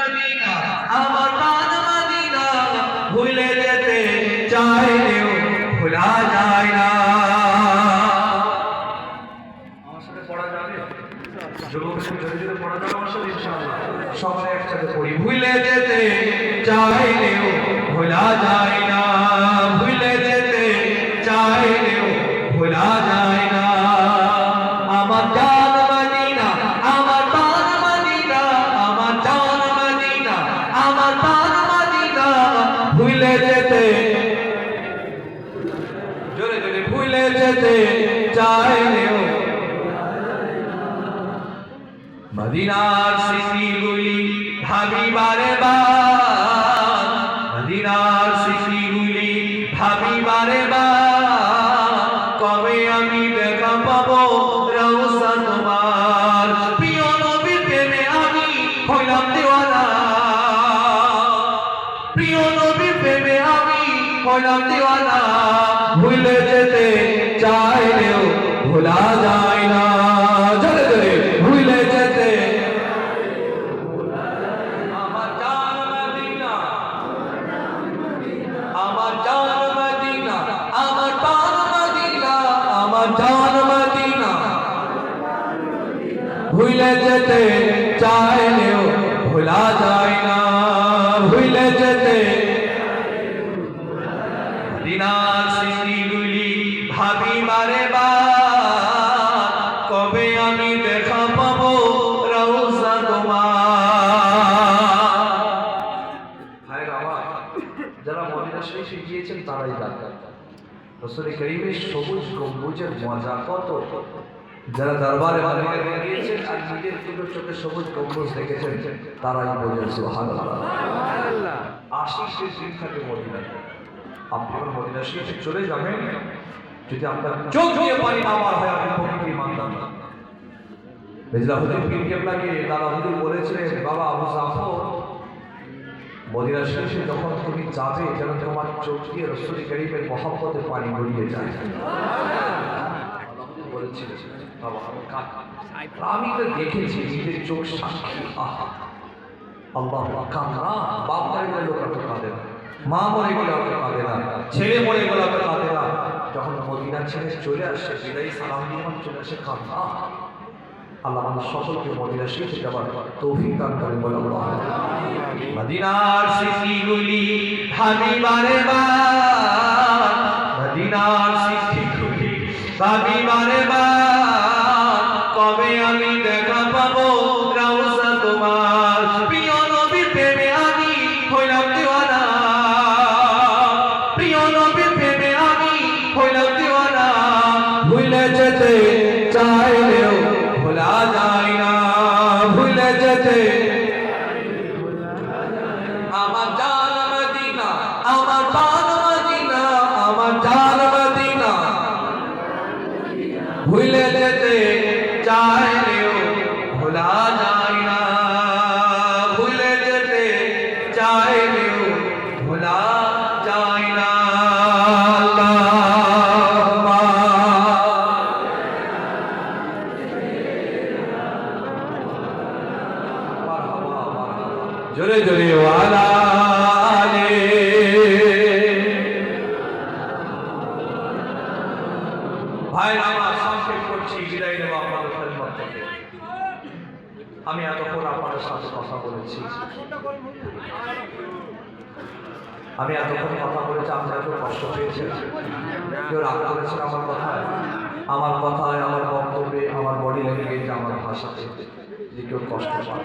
Medina যায় না। ভুলে যেতে চাইলেও ভোলা যায় জোরে জোরে ভুলে যেতে চাইলেও। মদিনার স্মৃতিগুলি ভাবি বারে বার ভুলে যেতে চাইলেও ভোলা যায় না। আমার জান আমার জান মদিনা, আমার প্রাণ মদিনা, আমার ভুলে যেতে চাইলেও ভোলা যায় না। শরীফে গিয়েছেন তারাই জানেন রসুল করিমের সবুজ গম্বুজের মজা কত? যারা দরবারে আর নিজের দুটো চোখে সবুজ গম্বুজ দেখেছেন তারাই সুবহানাল্লাহ। আশিসের দিন থাকে মদিনা আপনি আমার মদিনা শরীফে চলে যাবেন। যদি আপনার চোখ দিয়ে পানি আমার হয় আপনি পবিত্র ইমানদার হুজুর কেবলাকে দাদা হুজুর বলেছিলেন বাবা আবু জাফর মদিনা শরীফে যখন তুমি যাবে, যেন তোমার চোখ দিয়ে রসুল করিমের মহাব্বতে পানি গড়িয়ে যায়। আমি তো দেখেছি নিজের চোখ সাক্ষী। আহা, আল্লাহ কান্না বাপ মরে গেলে লোক এত কাঁদে না। মা মরে গেলে অত কাঁদে না। ছেলে মরে গেলে অত কাঁদে না। যখন মদিনা ছেড়ে চলে আসে, বিদায়ী সালাম দিয়ে চলে আসে কান্না আল্লাহ আমাদের সকলকে মদিনা শিখে যাবার তৌফিক দান করেন বলে আল্লাহ মদিনার স্মৃতিগুলি ভাবি বারে বার মদিনার স্মৃতিগুলি ভাবি বারে বার ভুলে ভাই, আমার করছি, বিদায় নেব আপনাদের খেদমত আমি এতক্ষণ আপনাদের সাথে কথা বলেছি। আমি এতক্ষণ কথা বলেছি, আপনি এত কষ্ট পেয়েছেন। কেউ রাগ আমার কথায়? আমার কথায়, আমার বক্তব্যে, আমার বডি ল্যাঙ্গুয়েজ আমার ভাষাতে যে কেউ কষ্ট পায়।